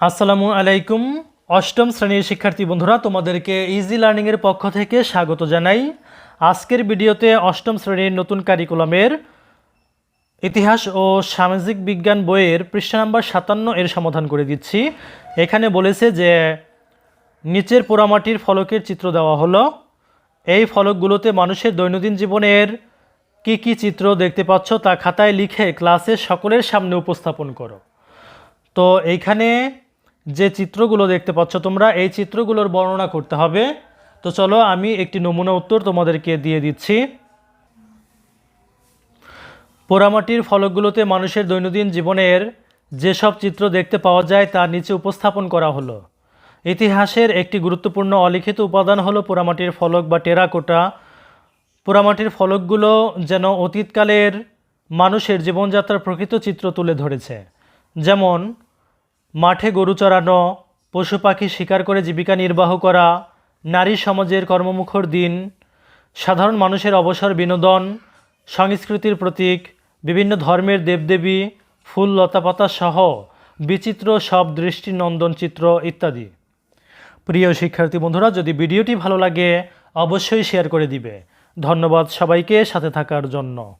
আসসালামু আলাইকুম। অষ্টম শ্রেণির শিক্ষার্থী বন্ধুরা, তোমাদেরকে ইজি লার্নিংয়ের পক্ষ থেকে স্বাগত জানাই। আজকের ভিডিওতে অষ্টম শ্রেণির নতুন কারিকুলামের ইতিহাস ও সামাজিক বিজ্ঞান বইয়ের পৃষ্ঠা নাম্বার সাতান্ন এর সমাধান করে দিচ্ছি। এখানে বলেছে যে, নিচের পোড়ামাটির ফলকের চিত্র দেওয়া হলো। এই ফলকগুলোতে মানুষের দৈনন্দিন জীবনের কি কি চিত্র দেখতে পাচ্ছ তা খাতায় লিখে ক্লাসে সকলের সামনে উপস্থাপন করো। তো এইখানে যে চিত্রগুলো দেখতে পাচ্ছ তোমরা, এই চিত্রগুলোর বর্ণনা করতে হবে। তো চলো আমি একটি নমুনা উত্তর তোমাদেরকে দিয়ে দিচ্ছি। পোড়ামাটির ফলকগুলোতে মানুষের দৈনন্দিন জীবনের যেসব চিত্র দেখতে পাওয়া যায় তা নিচে উপস্থাপন করা হলো। ইতিহাসের একটি গুরুত্বপূর্ণ অলিখিত উপাদান হলো পোড়ামাটির ফলক বা টেরাকোটা। পোড়ামাটির ফলকগুলো যেন অতীতকালের মানুষের জীবনযাত্রার প্রকৃত চিত্র তুলে ধরেছে। যেমন মাঠে গরু চড়ানো, পশু পাখি শিকার করে জীবিকা নির্বাহ করা, নারী সমাজের কর্মমুখর দিন, সাধারণ মানুষের অবসর বিনোদন, সংস্কৃতির প্রতীক, বিভিন্ন ধর্মের দেবদেবী, ফুল লতাপাতা সহ বিচিত্র সব দৃষ্টিনন্দন চিত্র ইত্যাদি। প্রিয় শিক্ষার্থী বন্ধুরা, যদি ভিডিওটি ভালো লাগে, অবশ্যই শেয়ার করে দিবে। ধন্যবাদ সবাইকে সাথে থাকার জন্য।